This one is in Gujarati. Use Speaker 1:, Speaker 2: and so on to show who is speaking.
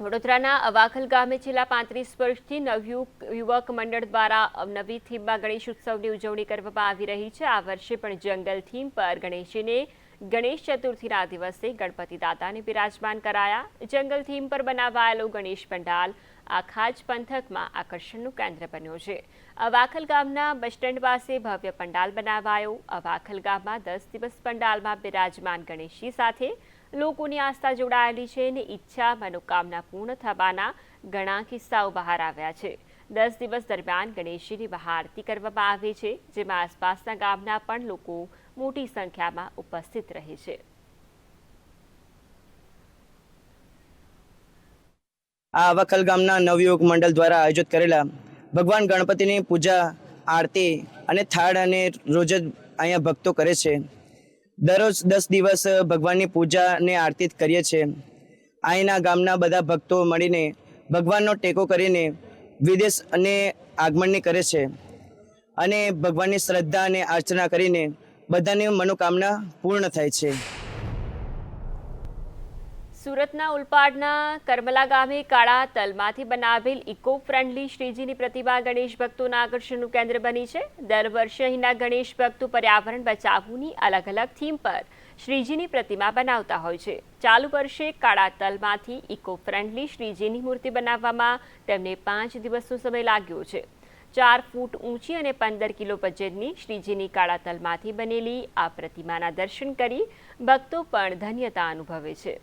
Speaker 1: વડોદરાના અવાખલ ગામે છેલ્લા પાંત્રીસ વર્ષથી નવયુગ યુવક મંડળ દ્વારા નવી થીમમાં ગણેશ ઉત્સવની ઉજવણી કરવામાં આવી રહી છે. આ વર્ષે પણ જંગલ થીમ પર ગણેશજીને ગણેશ ચતુર્થીના દિવસે ગણપતિ દાદાને બિરાજમાન કરાયા. જંગલ થીમ પર બનાવાયેલો ગણેશ પંડાલ આખા જ પંથકમાં આકર્ષણનું કેન્દ્ર બન્યો છે. અવાખલ ગામના બસ સ્ટેન્ડ પાસે ભવ્ય પંડાલ બનાવાયો. અવાખલ ગામમાં દસ દિવસ પંડાલમાં બિરાજમાન ગણેશજી સાથે લોકોની આસ્થા જોડાયેલી છે અને ઈચ્છા, મનોકામના પૂર્ણ થવાના ઘણા કિસ્સાઓ બહાર આવ્યા છે. દસ દિવસ દરમિયાન ગણેશજીની મહાઆરતી કરવામાં આવે છે, જેમાં આસપાસના ગામના પણ લોકો મોટી સંખ્યામાં ઉપસ્થિત રહે છે.
Speaker 2: આ વખલ ગામના નવયુવક મંડળ દ્વારા આયોજિત કરેલા ભગવાન ગણપતિની પૂજા, આરતી અને થાળ અને રોજ જ અહીંયા ભક્તો કરે છે. દરરોજ દસ દિવસ ભગવાનની પૂજા અને આરતી કરીએ છીએ. અહીંના ગામના બધા ભક્તો મળીને ભગવાનનો ટેકો કરીને વિદેશ અને આગમનની કરે છે. અને ભગવાનની શ્રદ્ધા અને અર્ચના કરીને બધાની મનોકામના પૂર્ણ થાય છે.
Speaker 1: સુરતના ઉલપાડના કરમલા ગામે કાળા તલમાંથી બનાવેલ ઇકો ફ્રેન્ડલી શ્રીજીની પ્રતિમા ગણેશ ભક્તોના આકર્ષણનું કેન્દ્ર બની છે. દર વર્ષે અહીંના ગણેશ ભક્તો પર્યાવરણ બચાવવાની અલગ અલગ થીમ પર શ્રીજીની પ્રતિમા બનાવતા હોય છે. ચાલુ વર્ષે કાળા તલમાંથી ઇકો ફ્રેન્ડલી શ્રીજીની મૂર્તિ બનાવવામાં તેમને પાંચ દિવસનો સમય લાગ્યો છે. ચાર ફૂટ ઊંચી અને પંદર કિલો વજનની શ્રીજીની કાળા તલમાંથી બનેલી આ પ્રતિમાના દર્શન કરી ભક્તો પણ ધન્યતા અનુભવે છે.